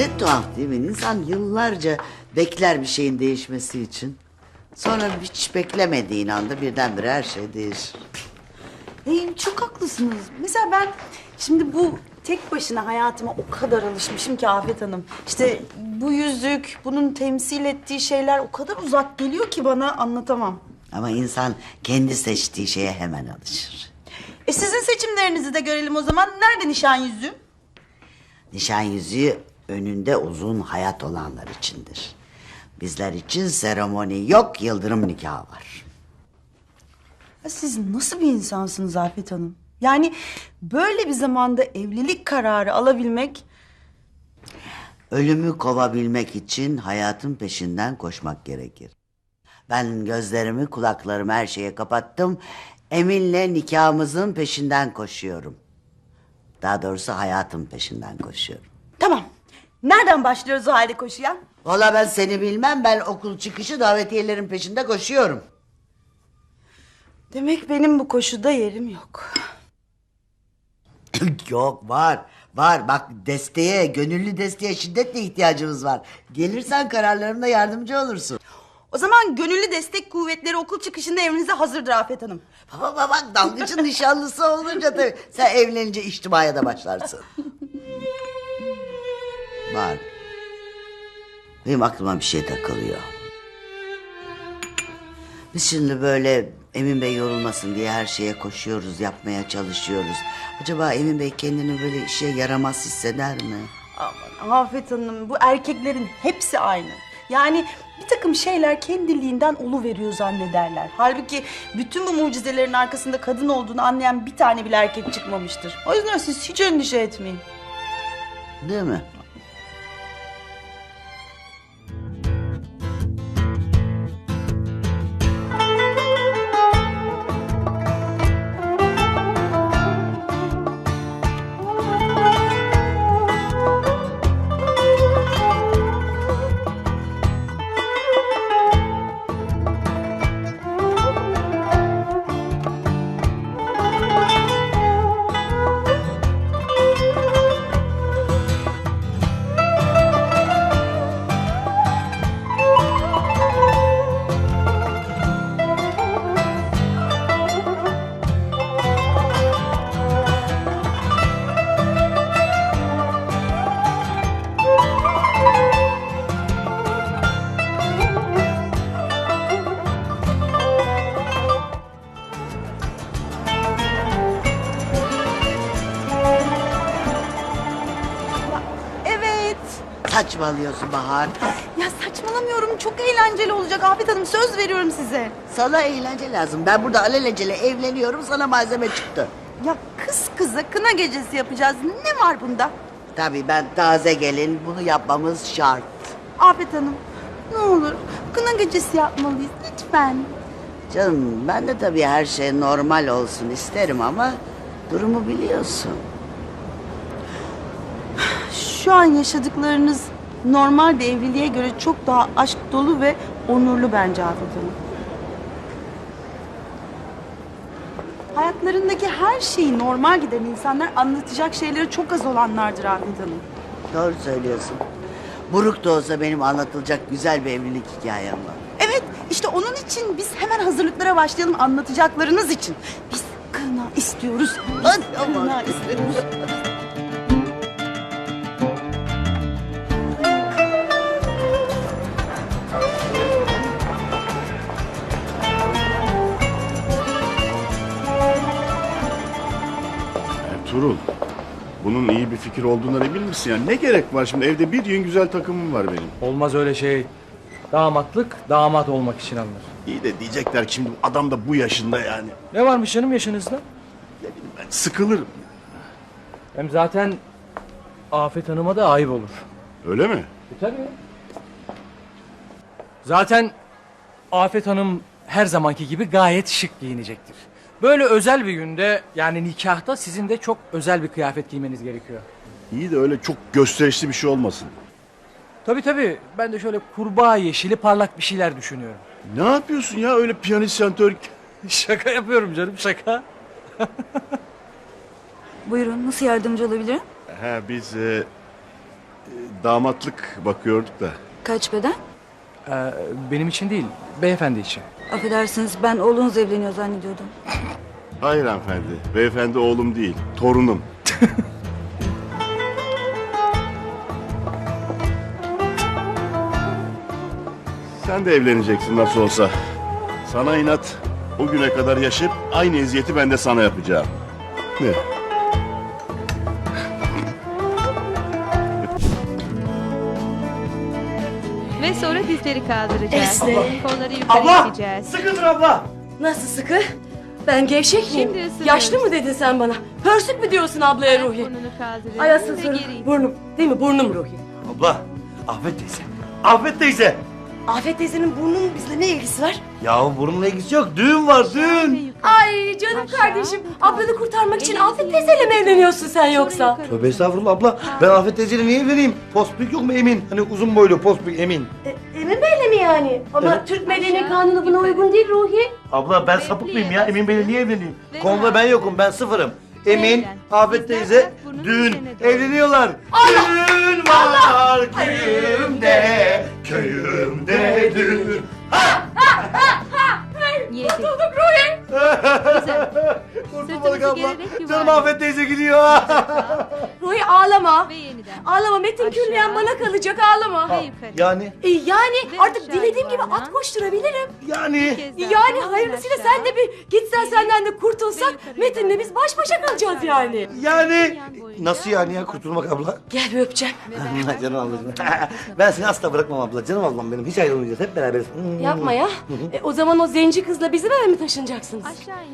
Ne tuhaf değil mi? İnsan yıllarca bekler bir şeyin değişmesi için. Sonra hiç beklemediğin anda birdenbire her şey değişir. Ee, çok haklısınız. Mesela ben şimdi bu tek başına hayatıma o kadar alışmışım ki Afet Hanım. İşte bu yüzük, bunun temsil ettiği şeyler o kadar uzak geliyor ki bana anlatamam. Ama insan kendi seçtiği şeye hemen alışır. E sizin seçimlerinizi de görelim o zaman. Nerede nişan yüzüğü? Nişan yüzüğü önünde uzun hayat olanlar içindir. Bizler için seremoni yok, yıldırım nikahı var. Ya siz nasıl bir insansınız Afet Hanım? Yani böyle bir zamanda evlilik kararı alabilmek... Ölümü kovabilmek için hayatın peşinden koşmak gerekir. Ben gözlerimi, kulaklarımı her şeye kapattım. Emin'le nikahımızın peşinden koşuyorum. Daha doğrusu hayatın peşinden koşuyorum. Nereden başlıyoruz o halde koşuya? Valla ben seni bilmem. Ben okul çıkışı davetiyelerin peşinde koşuyorum. Demek benim bu koşuda yerim yok. Yok var. Var bak desteğe, gönüllü desteğe şiddetle ihtiyacımız var. Gelirsen kararlarımda yardımcı olursun. O zaman gönüllü destek kuvvetleri okul çıkışında evinize hazırdır Afet Hanım. Baba bak, bak dalgıcın nişanlısı olunca tabii sen evlenince içtimaya da başlarsın. Var. Benim aklıma bir şey takılıyor. Biz şimdi böyle Emin Bey yorulmasın diye her şeye koşuyoruz, yapmaya çalışıyoruz. Acaba Emin Bey kendini böyle işe yaramaz hisseder mi? Aman Afet Hanım bu erkeklerin hepsi aynı. Yani bir takım şeyler kendiliğinden olu veriyor zannederler. Halbuki bütün bu mucizelerin arkasında kadın olduğunu anlayan bir tane bile erkek çıkmamıştır. O yüzden siz hiç endişe etmeyin. Değil mi? Saçmalıyorsun Bahar. Ya saçmalamıyorum. Çok eğlenceli olacak Afet Hanım. Söz veriyorum size. Sana eğlence lazım. Ben burada alelacele evleniyorum sana malzeme çıktı. Ya kız kıza kına gecesi yapacağız. Ne var bunda? Tabii ben taze gelin bunu yapmamız şart. Afet Hanım ne olur kına gecesi yapmalıyız lütfen. Canım ben de tabii her şey normal olsun isterim ama durumu biliyorsun. Şu an yaşadıklarınız normal bir evliliğe göre çok daha aşk dolu ve onurlu bence Afet Hanım. Hayatlarındaki her şeyi normal giden insanlar anlatacak şeyleri çok az olanlardır Afet Hanım. Doğru söylüyorsun. Buruk da olsa benim anlatılacak güzel bir evlilik hikayem var. Evet işte onun için biz hemen hazırlıklara başlayalım anlatacaklarınız için. Biz kına istiyoruz. Hadi kına istiyoruz. Turul, bunun iyi bir fikir olduğundan emin misin? Yani ne gerek var şimdi? Evde bir yün güzel takımım var benim. Olmaz öyle şey. Damatlık damat olmak için alınır. İyi de diyecekler ki şimdi adam da bu yaşında yani. Ne varmış canım yaşınızda? Ne bileyim ben sıkılırım. Hem zaten Afet Hanım'a da ayıp olur. Öyle mi? E tabii. Zaten Afet Hanım her zamanki gibi gayet şık giyinecektir. Böyle özel bir günde yani nikahta sizin de çok özel bir kıyafet giymeniz gerekiyor. İyi de öyle çok gösterişli bir şey olmasın. Tabii tabii ben de şöyle kurbağa yeşili parlak bir şeyler düşünüyorum. Ne yapıyorsun ya öyle piyanist şantör? Şaka yapıyorum canım şaka. Buyurun nasıl yardımcı olabilirim? Ha biz e, damatlık bakıyorduk da. Kaç beden? Ee, benim için değil, beyefendi için. Affedersiniz ben oğlunuz evleniyor zannediyordum. Hayır hanımefendi. Beyefendi oğlum değil, torunum. Sen de evleneceksin nasıl olsa. Sana inat. O güne kadar yaşayıp aynı eziyeti ben de sana yapacağım. Ne? Sonra dizleri kaldıracağız. Esne. Kolları yukarı Abla! iteceğiz. Sıkıdır abla! Nasıl sıkı? Ben gevşek miyim? Şimdi ısınıyoruz. Yaşlı mı dedin sen bana? Pörsük mü diyorsun ablaya Ayak Ruhi? burnunu kaldırın Ay asıl ve sorun geri itin. burnum. Değil mi? Burnum Ruhi. Abla, Afet teyze. Afet teyze. Afet teyzenin burnunun bizle ne ilgisi var? Ya burnumla ilgisi yok. Düğün var, düğün. Ay canım Aşağı, kardeşim. Ablanı kurtarmak için Afet teyzeyle mi evleniyorsun sen yoksa? Tövbe estağfurullah abla. Ben Afet teyzeyle niye evleneyim? Postbük yok mu Emin? Hani uzun boylu postbük Emin. E, Emin Bey'le mi yani? Ama Evet. Türk medeni kanunu buna uygun değil Ruhi. Abla ben sapık mıyım ya? Emin Bey'le niye evleneyim? Konuda ben yokum, ben sıfırım. Emin. Afet teyze, düğün, evleniyorlar. Düğün var köyümde, köyümde düğün. 啊啊啊。Yedi. Tutulduk Ruhi. Güzel. Kurtulmadık Sırtımızı abla. gererek Canım. Afet teyze gidiyor. Ruhi ağlama. Ve yeniden. Ağlama Metin Aşağı. Külliyen bana kalacak ağlama. Ve yukarı. yani, E, yani Ve artık aşağı dilediğim gibi at koşturabilirim. Bir yani. kez daha. Yani Tamamen hayırlısıyla aşağı. sen de bir gitsen senden de kurtulsak Ve yukarı Metin'le biz baş başa kalacağız yani. Yani, nasıl yani ya kurtulmak abla? Gel bir öpeceğim. Canım ablacığım. ben seni asla bırakmam abla. Canım ablam benim. Hiç ayrılmayacağız. Hep beraberiz. Yapma ya. E, o zaman o zenci kızla bizim eve mi taşınacaksınız?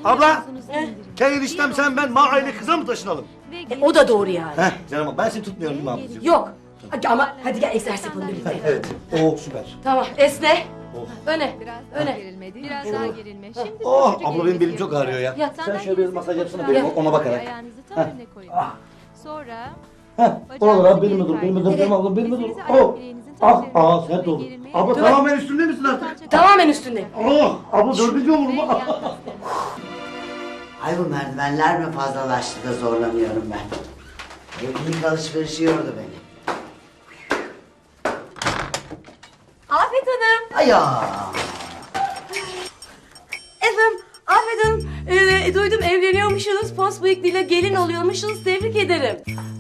Abla! indirin. Kel eniştem sen ben ma aile kıza mı taşınalım? E, o da doğru yani. Heh canım ben seni tutmuyorum değil mi ablacığım? Yok. Hadi Ama hadi gel egzersiz yapalım birlikte. Evet. Oo süper. Tamam esne. Öne. Biraz daha Öne. gerilme. Biraz daha gerilme. Şimdi Oh abla benim belim çok ağrıyor ya. Ya, Sen şöyle bir masaj yapsana benim ona bakarak. Ayağınızı tam önüne koyun. Sonra Heh. Oralar bacağınızı abi benim geri dur benim dur benim abla benim dur. Dizinizi ayak Oh. Ah koyun sert oldu. Abla tamamen üstünde misin artık? Tamamen üstündeyim. Oh abla dördüncü olur mu? Ay bu merdivenler mi fazlalaştı da zorlanıyorum ben. Evlilik alışverişi yordu beni. Afet Hanım. Ay ya. Efendim Afet Hanım. e, duydum evleniyormuşsunuz. Post bıyıklıyla gelin oluyormuşsunuz. Tebrik ederim.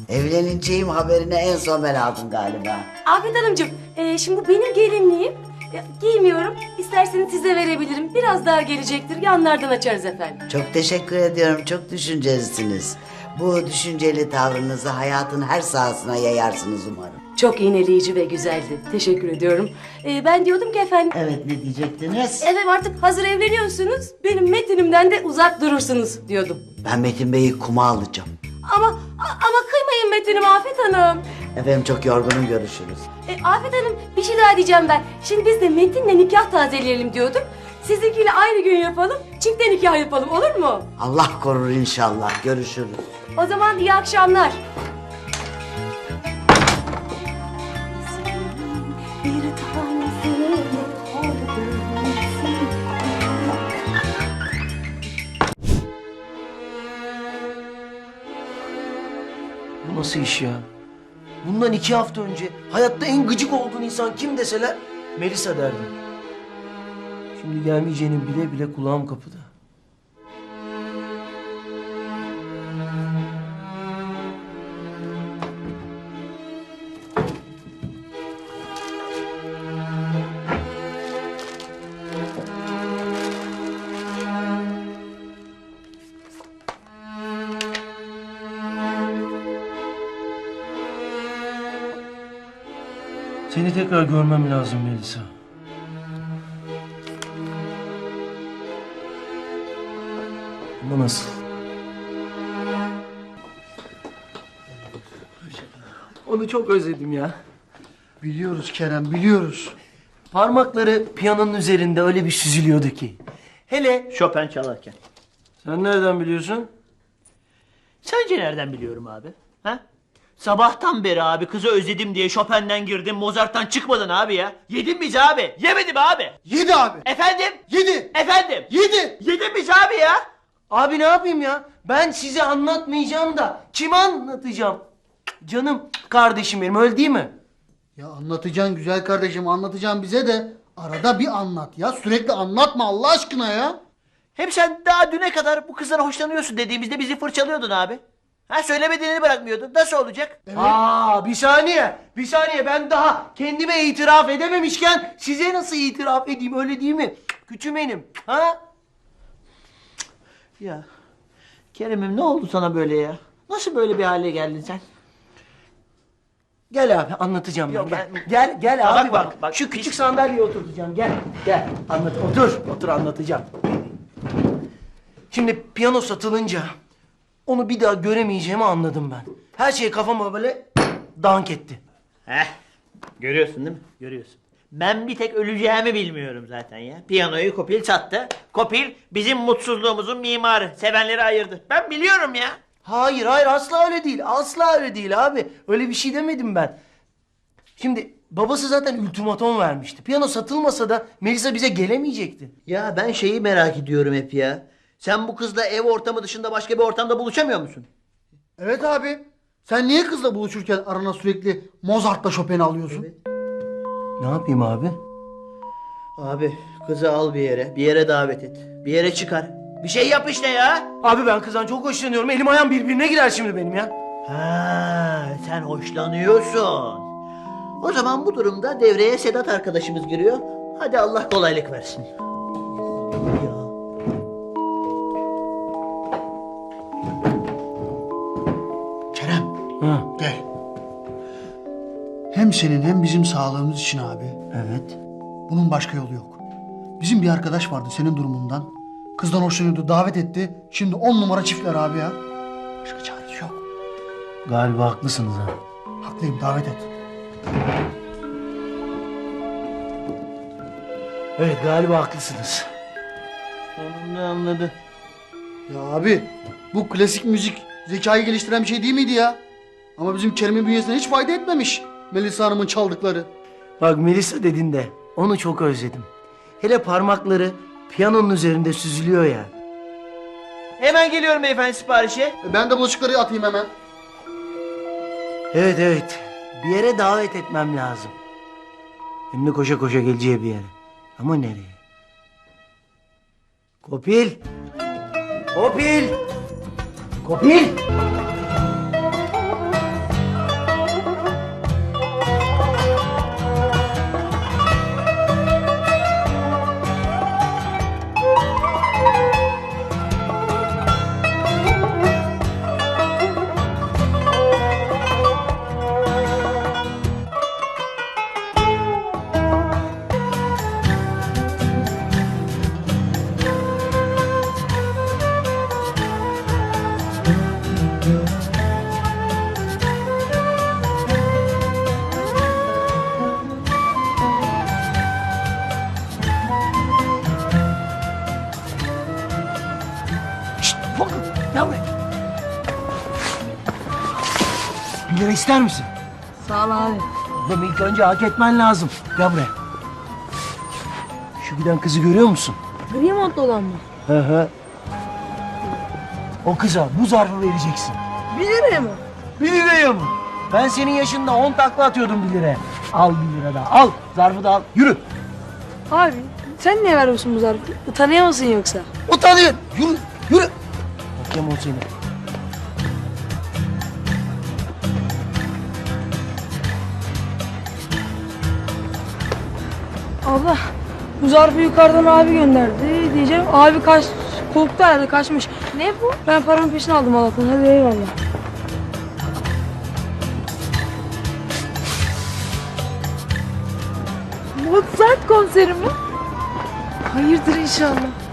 Evleneceğim haberini en son ben aldım galiba. Afet Hanımcığım, e, şimdi bu benim gelinliğim. Ya, giymiyorum. İsterseniz size verebilirim. Biraz daha gelecektir. Yanlardan açarız efendim. Çok teşekkür ediyorum. Çok düşüncelisiniz. Bu düşünceli tavrınızı hayatın her sahasına yayarsınız umarım. Çok iğneleyici ve güzeldi. Teşekkür ediyorum. E, ben diyordum ki efendim... Evet ne diyecektiniz? Evet artık hazır evleniyorsunuz. Benim Metin'imden de uzak durursunuz diyordum. Ben Metin Bey'i kuma alacağım. Ama ama kıymayın Metin'im Afet Hanım. Efendim çok yorgunum görüşürüz. E, Afet Hanım bir şey daha diyeceğim ben. Şimdi biz de Metin'le nikah tazeleyelim diyordum. Sizinkiyle aynı gün yapalım. Çifte nikah yapalım olur mu? Allah korur inşallah. Görüşürüz. O zaman iyi akşamlar. Nasıl iş ya? Bundan iki hafta önce hayatta en gıcık olduğun insan kim deseler Melisa derdim. Şimdi gelmeyeceğini bile bile kulağım kapıda. Seni tekrar görmem lazım Melisa. Ama nasıl? Onu çok özledim ya. Biliyoruz Kerem biliyoruz. Parmakları piyanonun üzerinde öyle bir süzülüyordu ki. Hele Chopin çalarken. sen nereden biliyorsun? Sence nereden biliyorum abi? Ha? Sabahtan beri abi kızı özledim diye Chopin'den girdim Mozart'tan çıkmadın abi ya. Yedin bizi abi. Yemedim abi. Yedi abi. Efendim? Yedi. Efendim? Yedi. Yedin bizi abi ya. Abi ne yapayım ya? Ben size anlatmayacağım da kime anlatacağım? Canım kardeşim benim öyle değil mi? Ya anlatacaksın güzel kardeşim anlatacaksın bize de arada bir anlat ya. Sürekli anlatma Allah aşkına ya. Hem sen daha düne kadar bu kızdan hoşlanıyorsun dediğimizde bizi fırçalıyordun abi. Ha söylemediğini bırakmıyordun. Nasıl olacak? Aa bir saniye. Bir saniye ben daha kendime itiraf edememişken size nasıl itiraf edeyim öyle değil mi? Küçümenim. Ha? Ya Kerem'im ne oldu sana böyle ya? Nasıl böyle bir hale geldin sen? Gel abi anlatacağım Yok, ben. ben- Gel gel, gel Ya abi bak, bak. bak, bak. Şu küçük sandalyeye oturtacağım. Gel gel anlat. Otur otur anlatacağım. Şimdi piyano satılınca onu bir daha göremeyeceğimi anladım ben. Her şey kafama böyle dank etti. Heh. Görüyorsun değil mi? Görüyorsun. Ben bir tek öleceğimi bilmiyorum zaten ya. Piyanoyu Kopil sattı. Kopil bizim mutsuzluğumuzun mimarı. Sevenleri ayırdı. Ben biliyorum ya. Hayır hayır asla öyle değil. Asla öyle değil abi. Öyle bir şey demedim ben. Şimdi babası zaten ultimatom vermişti. Piyano satılmasa da Melisa bize gelemeyecekti. Ya ben şeyi merak ediyorum hep ya. Sen bu kızla ev ortamı dışında başka bir ortamda buluşamıyor musun? Evet abi. Sen niye kızla buluşurken arana sürekli Mozart'la Chopin'i alıyorsun? Ne yapayım abi? Abi kızı al bir yere. Bir yere davet et. Bir yere çıkar. Bir şey yap işte ya. Abi ben kızdan çok hoşlanıyorum. Elim ayağım birbirine girer şimdi benim ya. Ha, sen hoşlanıyorsun. O zaman bu durumda devreye Sedat arkadaşımız giriyor. Hadi Allah kolaylık versin. Ya. Hem senin hem bizim sağlığımız için abi. Evet. Bunun başka yolu yok. Bizim bir arkadaş vardı senin durumundan. Kızdan hoşlanıyordu davet etti. Şimdi on numara çiftler abi ya. Başka çaresi yok. Galiba haklısınız ha. Haklıyım davet et. Evet galiba haklısınız. Sonunda anladı. Ya abi bu klasik müzik zekayı geliştiren bir şey değil miydi ya? Ama bizim Kerem'in bünyesine hiç fayda etmemiş. Melisa Hanım'ın çaldıkları. Bak Melisa dedin de onu çok özledim. Hele parmakları piyanonun üzerinde süzülüyor ya. Hemen geliyorum beyefendi siparişe. E ben de bulaşıkları atayım hemen. Evet evet. Bir yere davet etmem lazım. Hem de koşa koşa geleceği bir yere. Ama nereye? Kopil! Kopil! Kopil! İster misin? Sağ ol abi. Oğlum ilk önce hak etmen lazım. Gel buraya. Şu giden kızı görüyor musun? Gri montlu olan mı? Hı hı. O kıza bu zarfı vereceksin. Bir liraya mı? Bir liraya mı? Ben senin yaşında on takla atıyordum bir liraya. Al bir lira daha. Al. Zarfı da al. Yürü. Abi sen niye veriyorsun bu zarfı? Utanıyor musun yoksa? Utanıyor. Yürü. Yürü. Bakayım o seni. Abla bu zarfı yukarıdan abi gönderdi diyeceğim. Abi kaç korktu herhalde kaçmış. Ne bu? Ben paramın peşini aldım Allah'tan. Hadi eyvallah. Mozart konseri mi? Hayırdır inşallah.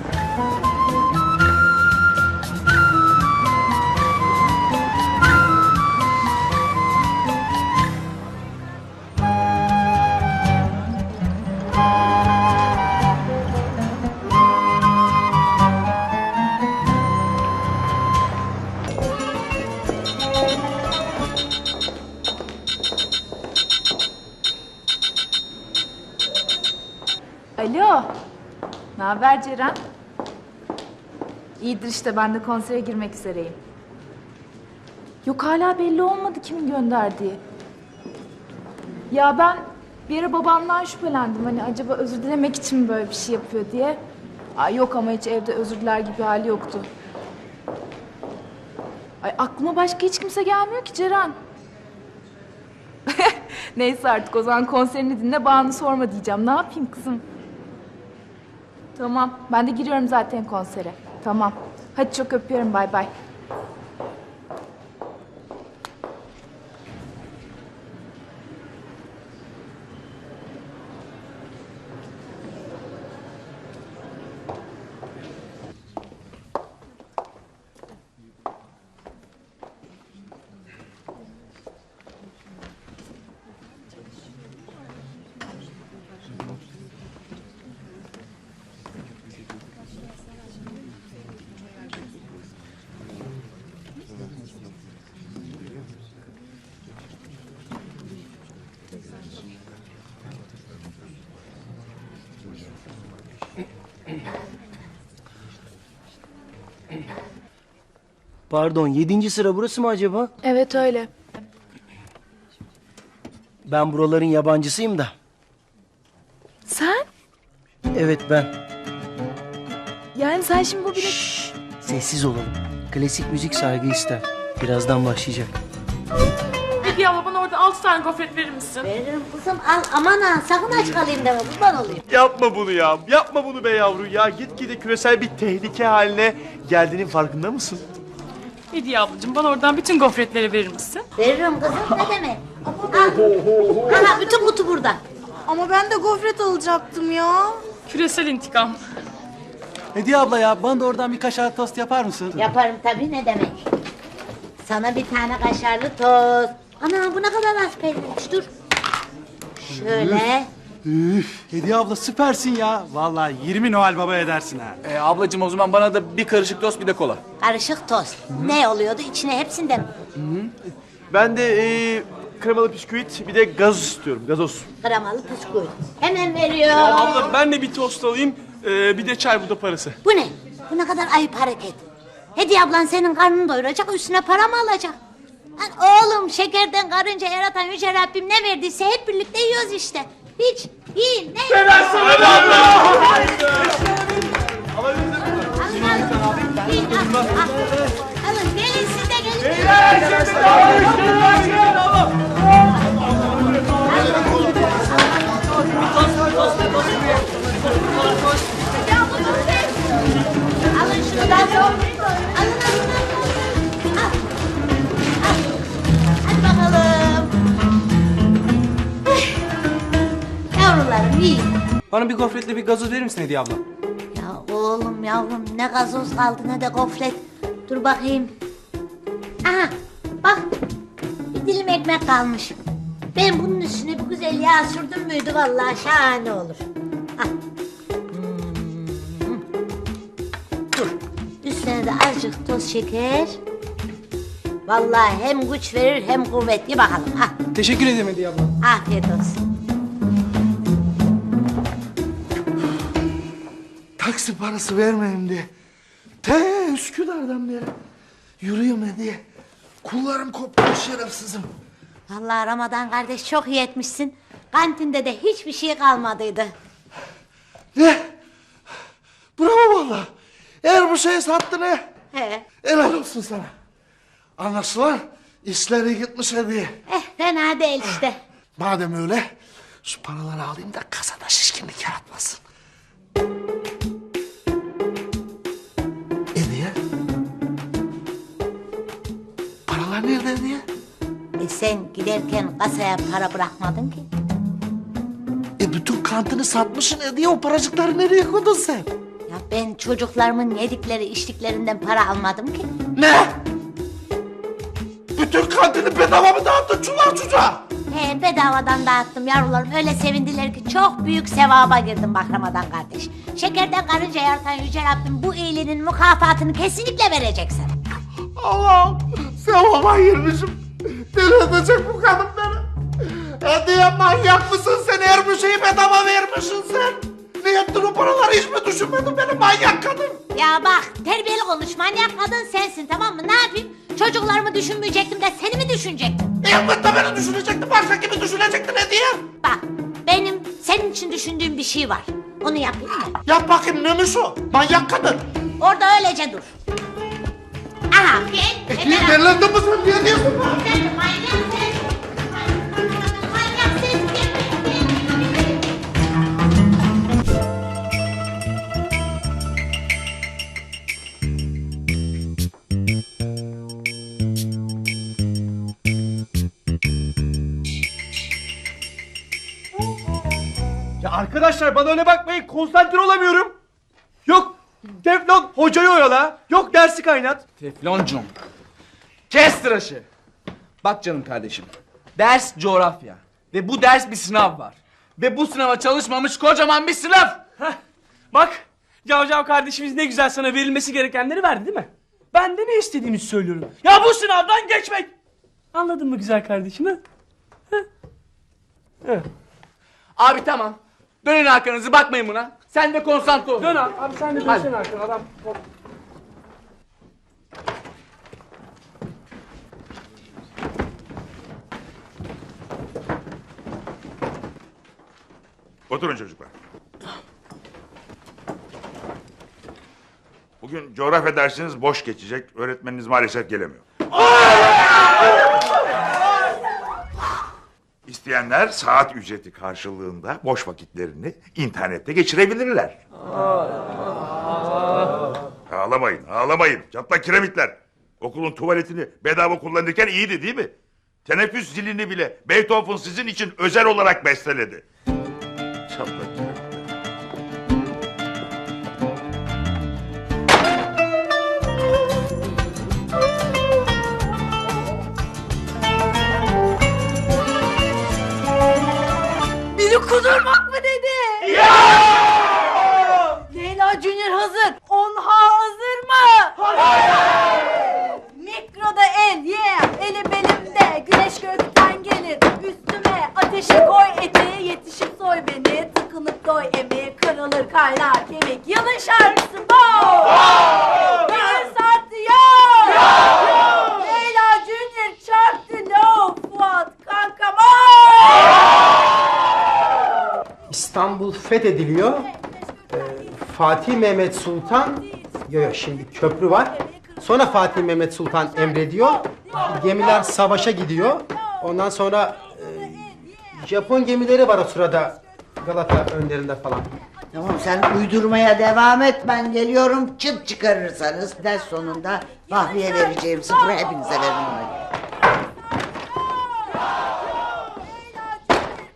Ne haber Ceren? İyidir işte ben de konsere girmek üzereyim. Yok hala belli olmadı kimin gönderdiği. Ya ben bir ara babamdan şüphelendim. Hani acaba özür dilemek için mi böyle bir şey yapıyor diye. Ay yok ama hiç evde özür diler gibi hali yoktu. Ay aklıma başka hiç kimse gelmiyor ki Ceren. Neyse artık o zaman konserini dinle bağını sorma diyeceğim. Ne yapayım kızım? Tamam ben de giriyorum zaten konsere. Tamam. Hadi çok öpüyorum bay bay. Pardon yedinci sıra burası mı acaba? Evet öyle. Ben buraların yabancısıyım da. Sen? Evet ben. Yani sen şimdi bu bile... Sessiz olalım. Klasik müzik saygı ister. Birazdan başlayacak. Hediye abla bana orada altı tane gofret verir misin? Veririm kızım al aman ha sakın aç kalayım deme kurban olayım. Yapma bunu ya. Yapma bunu be yavru ya. Gitgide küresel bir tehlike haline geldiğinin farkında mısın? Hediye ablacığım bana oradan bütün gofretleri verir misin? Veririm kızım ne demek. Al. Aha bütün kutu burada. Ama ben de gofret alacaktım ya. Küresel intikam. Hediye abla ya bana da oradan bir kaşar tost yapar mısın? Yaparım tabii ne demek. Sana bir tane kaşarlı tost. Ana bu ne kadar az peynirmiş dur. Şöyle. Üf, Hediye abla süpersin ya. Vallahi 20 Noel Baba edersin ha. E, ablacığım o zaman bana da bir karışık tost bir de kola. Karışık tost. Ne oluyordu içine hepsinden mi? Ben de e, kremalı bisküvit bir de gazoz istiyorum. Gazoz. Kremalı bisküvi. Hemen veriyor. ben de bir tost alayım. e, bir de çay bu da parası. Bu ne? Bu ne kadar ayıp hareket. Hediye ablan senin karnını doyuracak üstüne para mı alacak? Lan oğlum şekerden karınca yaratan Yüce Rabbim ne verdiyse hep birlikte yiyoruz işte. Hiç yiyin ne? Ben Alın alın. Yiyin, al, al. Alın gelin siz de gelin. Ya Bana bir gofretle bir gazoz verir misin Hediye abla? Ya oğlum yavrum ne gazoz kaldı ne de gofret. Dur bakayım. Aha bak bir dilim ekmek kalmış. Ben bunun üstüne bir güzel yağ sürdüm müydü vallahi şahane olur. Al. Hmm. Dur üstüne de azıcık toz şeker. Vallahi hem güç verir hem kuvvet. Ye bakalım. Ha. Teşekkür ederim Hediye abla. Afiyet olsun. Taksi parası vermeyeyim diye. Te Üsküdar'dan beri. Yürüyorum diye. Kullarım koptu şerefsizim. Vallahi Ramazan kardeş çok iyi etmişsin. Kantinde de hiçbir şey kalmadıydı. Ne? Bravo valla. Eğer bu şeyi sattın he. He. Helal olsun sana. Anlaşılan işleri gitmiş hediye. Eh fena değil işte. Madem öyle şu paraları alayım da kasada şişkinlik yaratmasın. Paralar nerede hediye? E sen giderken kasaya para bırakmadın ki. E bütün kantini satmışsın hediye o paracıkları nereye koydun sen? Ya ben çocuklarımın yedikleri içtiklerinden para almadım ki. Ne? Bütün kantini bedava mı dağıttın çular çocuğa? He bedavadan dağıttım yavrularım. Öyle sevindiler ki çok büyük sevaba girdim bak Ramazan kardeş. Şekerden karınca yaratan Yüce Rabbim bu iyiliğinin mükafatını kesinlikle verecek sana. Allah'ım sevaba girmişim. Deli edecek bu kadın beni. Hediye manyak mısın sen her bir şeyi bedava vermişsin sen. Ne ettin o paraları hiç mi düşünmedin beni manyak kadın? Ya bak terbiyeli konuş manyak kadın sensin tamam mı? Ne yapayım? Çocuklarımı düşünmeyecektim de seni mi düşünecektim? Elbette beni düşünecekti. Başka kimi düşünecekti ne diye? Bak benim senin için düşündüğüm bir şey var. Onu yapayım mı? Yap bakayım neymiş o? Manyak kadın. Orada öylece dur. Derlendin mi sen? Niye diyorsun? Sen manyaksın. Manyaksın. Ya arkadaşlar bana öyle bakmayın konsantre olamıyorum. Yok teflon hocayı oyala. Yok dersi kaynat. Tefloncum. Kes tıraşı. Bak canım kardeşim. Ders coğrafya. Ve bu ders bir sınav var. Ve bu sınava çalışmamış kocaman bir sınav. Bak Cavcav kardeşimiz ne güzel sana verilmesi gerekenleri verdi değil mi? Ben de ne istediğimizi söylüyorum. Ya bu sınavdan geçmek. Anladın mı güzel kardeşim ha? Abi tamam. Dönün arkanızı bakmayın buna. Sen de konsantre ol. Dön abi, abi sen de Hadi. dönsene arkana adam. Oturun çocuklar. Bugün coğrafya dersiniz boş geçecek. Öğretmeniniz maalesef gelemiyor. İsteyenler saat ücreti karşılığında boş vakitlerini internette geçirebilirler. Ağlamayın, ağlamayın. Çatlak kiremitler. Okulun tuvaletini bedava kullanırken iyiydi değil mi? Teneffüs zilini bile Beethoven sizin için özel olarak besteledi. Çatlak kiremitler. Kudurmak mı dedi? Leyla Junior hazır. Onha hazır mı? Mikroda el, yeah. Elim elimde. Güneş gökten gelir. Üstüme ateşe koy eti. Yetişip soy beni. Tıkınıp doy emi. Kırılır kaynar kemik. Yılın şarkısı bu. Yılın saati yok. Leyla Junior çarptı low. Fuat kankam. İstanbul fethediliyor. Ee, Fatih Mehmet Sultan, yok yok şimdi köprü var. Sonra Fatih Mehmet Sultan emrediyor. Gemiler savaşa gidiyor. Ondan sonra e, Japon gemileri var o sırada Galata önlerinde falan. Tamam sen uydurmaya devam et ben geliyorum çıt çıkarırsanız ders sonunda Bahriye vereceğim sıfırı hepinize veririm ona göre.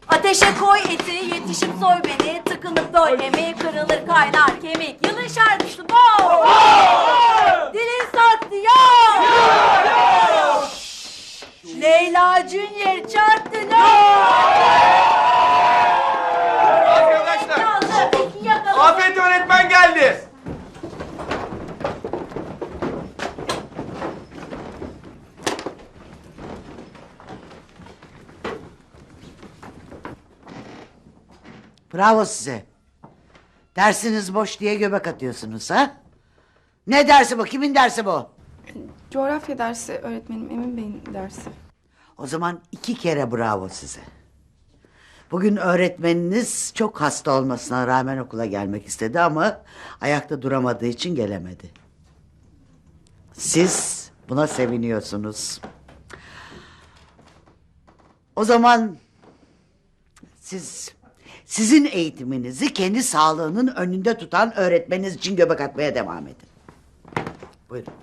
Ateşe koy eti, yetişip soy beni, tıkınıp doy emi, kırılır kaynar kemik. Yılın şarkısı bu. Dilin sattı yok. Leyla Junior çarptı Arkadaşlar Afet öğretmen geldi. Bravo size. Dersiniz boş diye göbek atıyorsunuz ha? Ne dersi bu? Kimin dersi bu? Coğrafya dersi öğretmenim Emin Bey'in dersi. O zaman iki kere bravo size. Bugün öğretmeniniz çok hasta olmasına rağmen okula gelmek istedi ama ayakta duramadığı için gelemedi. Siz buna seviniyorsunuz. O zaman siz sizin eğitiminizi kendi sağlığının önünde tutan öğretmeniniz için göbek atmaya devam edin. Buyurun.